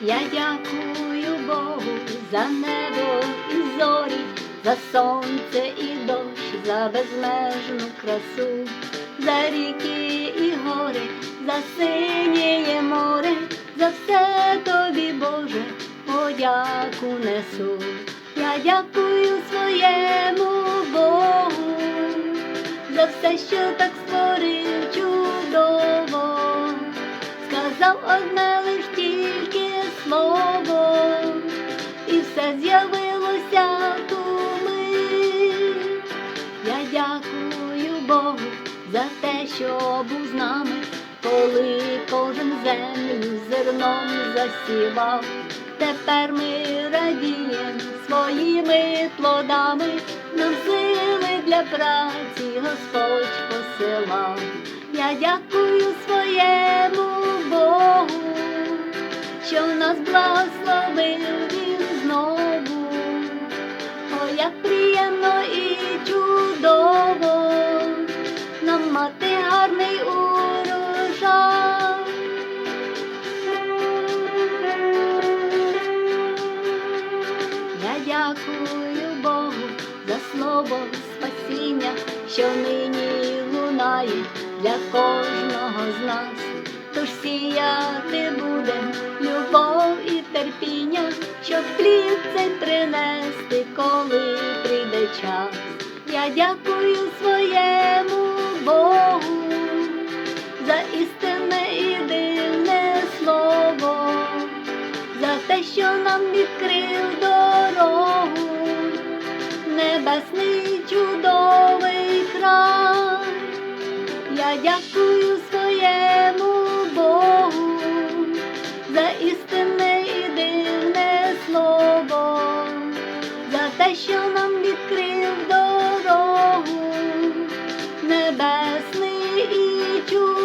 Я дякую Богу за небо і зорі, за сонце і дощ, за безмежну красу, за ріки і гори, за синє море, за все тобі, Боже, подяку несу. Я дякую своєму Богу за все, що так створив чудово сказав одне слово, і все з'явилося мить. Я дякую Богу за те, що був з нами, коли кожен землю зерном засівав. Тепер ми радіємо своїми плодами, нам сили для праці Господь посилав. Я дякую своєму благословив він знову. О, як приємно і чудово нам мати гарний урожай. Я дякую Богу за слово спасіння, що нині лунає для кожного з нас. Тож сіяти будем щоб плід цей принести, коли прийде час. Я дякую своєму Богу за істинне і дивне слово за те, що нам відкрив дорогу, небесний чудовий край. Я дякую своєму що нам відкрив дорогу, небесний і чудовий.